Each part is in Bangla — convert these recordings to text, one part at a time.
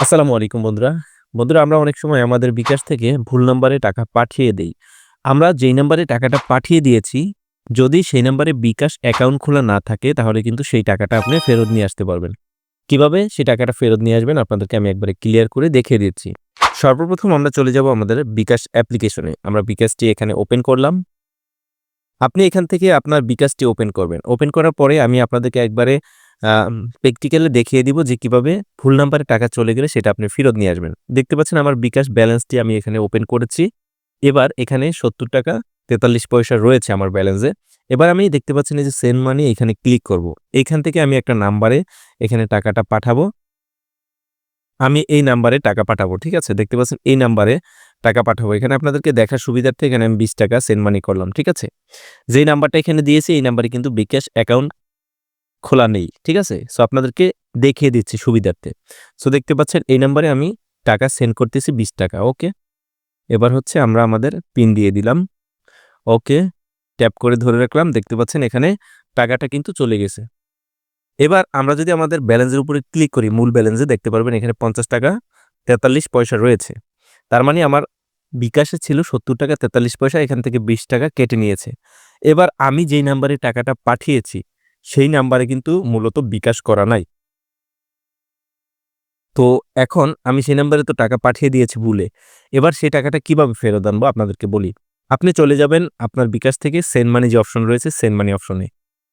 আসসালামু আলাইকুম বন্ধুরা। বন্ধুরা, আমরা অনেক সময় আমাদের বিকাশ থেকে ভুল নাম্বারে টাকা পাঠিয়ে দেই। আমরা যেই নাম্বারে টাকাটা পাঠিয়ে দিয়েছি, যদি সেই নাম্বারে বিকাশ অ্যাকাউন্ট খোলা না থাকে, তাহলে কিন্তু সেই টাকাটা আপনি ফেরত নিয়ে আসতে পারবেন। কীভাবে? সেই টাকাটা ফেরত নিয়ে আসবেন, আপনাদেরকে আমি একবারে ক্লিয়ার করে দেখিয়ে দিচ্ছি। সর্বপ্রথম আমরা চলে যাব আমাদের বিকাশ অ্যাপ্লিকেশনে। আমরা বিকাশটি এখানে ওপেন করলাম। আপনি এখান থেকে আপনার বিকাশটি ওপেন করবেন। ওপেন করার পরে আমি আপনাদেরকে একবারে প্র্যাকটিক্যালে দেখিয়ে দিব যে কীভাবে ভুল নাম্বারে টাকা চলে গেলে সেটা আপনি ফেরত নিয়ে আসবেন। দেখতে পাচ্ছেন আমার বিকাশ ব্যালেন্সটি আমি এখানে ওপেন করেছি। এবার এখানে সত্তর টাকা তেতাল্লিশ পয়সা রয়েছে আমার ব্যালেন্সে এবার আমি দেখতে পাচ্ছেন এই যে সেন্ড মানি এখানে ক্লিক করব। এখান থেকে আমি একটা নাম্বারে এখানে টাকাটা পাঠাবো। আমি এই নাম্বারে টাকা পাঠাবো, ঠিক আছে? দেখতে পাচ্ছেন এই নাম্বারে টাকা পাঠাবো। এখানে আপনাদেরকে দেখার সুবিধার্থে এখানে আমি বিশ টাকা সেন্ড মানি করলাম, ঠিক আছে? যেই নাম্বারটা এখানে দিয়েছি, এই নাম্বারে কিন্তু বিকাশ অ্যাকাউন্ট খোলা নেই, ঠিক আছে? সো আপনাদেরকে দেখিয়ে দিচ্ছি সুবিধার্থে। সো দেখতে পাচ্ছেন, এই নাম্বারে আমি টাকা সেন্ড করতেছি বিশ টাকা ওকে এবার হচ্ছে আমরা আমাদের পিন দিয়ে দিলাম ওকে ট্যাপ করে ধরে রাখলাম, দেখতে পাচ্ছেন এখানে টাকাটা কিন্তু চলে গেছে। এবার আমরা যদি আমাদের ব্যালেন্সের উপরে ক্লিক করি, মূল ব্যালেন্সে দেখতে পারবেন এখানে পঞ্চাশ টাকা তেতাল্লিশ পয়সা রয়েছে। তার মানে আমার বিকাশে ছিল সত্তর টাকা তেতাল্লিশ পয়সা, এখান থেকে বিশ টাকা কেটে নিয়েছে। এবার আমি যেই নাম্বারে টাকাটা পাঠিয়েছি সেই নাম্বারে কিন্তু মূলত বিকাশ করা নাই। তো এখন আমি সেই নাম্বারে তো টাকা পাঠিয়ে দিয়েছি ভুলে। এবার সেই টাকাটা কীভাবে ফেরত আনব আপনাদেরকে বলি। আপনি চলে যাবেন আপনার বিকাশ থেকে সেন্ড মানি যে অপশন রয়েছে সেন্ড মানি অপশনে।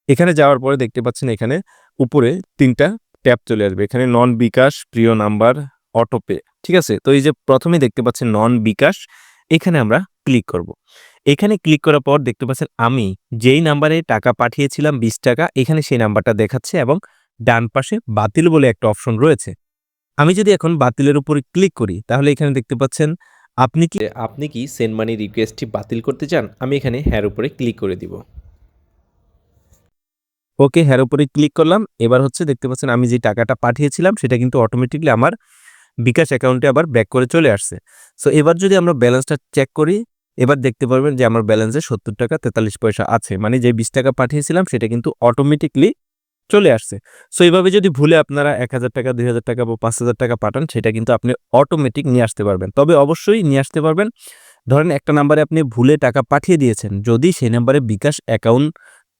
এখানে যাওয়ার পরে দেখতে পাচ্ছেন এখানে উপরে তিনটা ট্যাব চলে আসবে। এখানে নন বিকাশ, প্রিয় নাম্বার, অটোপে, ঠিক আছে? তো এই যে প্রথমেই দেখতে পাচ্ছেন নন বিকাশ, এখানে আমরা ক্লিক করব। এখানে ক্লিক করার পর দেখতে পাচ্ছেন আমি যেই নাম্বারে টাকা পাঠিয়েছিলাম বিশ টাকা এখানে সেই নাম্বারটা দেখাচ্ছে এবং ডান পাশে বাতিল বলে একটা অপশন রয়েছে। আমি যদি এখন বাতিলের উপরে ক্লিক করি তাহলে এখানে দেখতে পাচ্ছেন আপনি কি আপনি কি সেন্ড মানি রিকোয়েস্টটি বাতিল করতে চান? আমি এখানে হ্যার উপরে ক্লিক করে দিব। ওকে হ্যার উপরে ক্লিক করলাম। এবার হচ্ছে দেখতে পাচ্ছেন আমি যে টাকাটা পাঠিয়েছিলাম সেটা কিন্তু অটোমেটিকলি আমার বিকাশ অ্যাকাউন্টে আবার ব্যাক করে চলে আসছে। সো এবার যদি আমরা ব্যালেন্সটা চেক করি এবার দেখতে পারবেন যে আমার ব্যালেন্সে সত্তর টাকা তেতাল্লিশ পয়সা আছে। মানে যে বিশ টাকা পাঠিয়েছিলাম, সেটা কিন্তু অটোমেটিকলি চলে আসছে। সো এইভাবে যদি ভুলে আপনারা এক হাজার টাকা, দুই হাজার টাকা বা পাঁচ হাজার টাকা পাঠান, সেটা কিন্তু আপনি অটোমেটিক নিয়ে আসতে পারবেন। তবে অবশ্যই নিয়ে আসতে পারবেন। ধরেন একটা নাম্বারে আপনি ভুলে টাকা পাঠিয়ে দিয়েছেন। যদি সেই নাম্বারে বিকাশ অ্যাকাউন্ট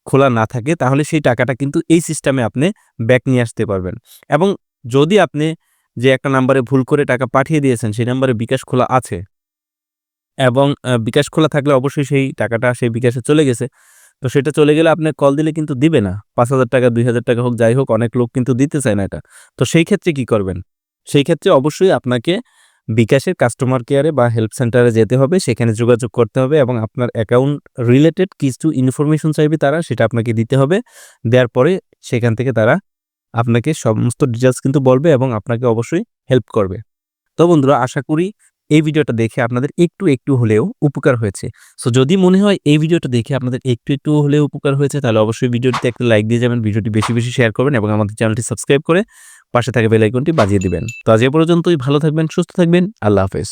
খোলা না থাকে, তাহলে সেই টাকাটা কিন্তু এই সিস্টেমে আপনি ব্যাক নিয়ে আসতে পারবেন। এবং যদি আপনি যে একটা নাম্বারে ভুল করে টাকা পাঠিয়ে দিয়েছেন, সেই নাম্বারে বিকাশ খোলা আছে এবং বিকাশ খোলা থাকলে অবশ্যই সেই টাকাটা সেই বিকাশে চলে গেছে। তো সেটা চলে গেলে আপনি কল দিলে কিন্তু দিবে না। পাঁচ হাজার টাকা, দুই হাজার টাকা হোক, যাই হোক, অনেক লোক কিন্তু দিতে চায় না এটা। তো সেই ক্ষেত্রে কি করবেন? সেই ক্ষেত্রে অবশ্যই আপনাকে বিকাশের কাস্টমার কেয়ারে বা হেল্প সেন্টারে যেতে হবে। সেখানে যোগাযোগ করতে হবে এবং আপনার অ্যাকাউন্ট রিলেটেড কিছু ইনফরমেশন চাইবে তারা, সেটা আপনাকে দিতে হবে। দেওয়ার পরে সেখান থেকে তারা আপনাকে সমস্ত ডিটেলস কিন্তু বলবে এবং আপনাকে অবশ্যই হেল্প করবে। তো বন্ধুরা, আশা করি এই ভিডিওটা দেখে আপনাদের একটু একটু হলেও উপকার হয়েছে। সো যদি মনে হয় এই ভিডিওটা দেখে আপনাদের একটু একটু হলেও উপকার হয়েছে, তাহলে অবশ্যই ভিডিওটিতে একটা লাইক দিয়ে যাবেন, ভিডিওটি বেশি বেশি শেয়ার করবেন এবং আমাদের চ্যানেলটি সাবস্ক্রাইব করে পাশে থাকা বেলাইকনটি বাজিয়ে দিবেন। তো আজ পর্যন্তই, ভালো থাকবেন, সুস্থ থাকবেন, আল্লাহ হাফেজ।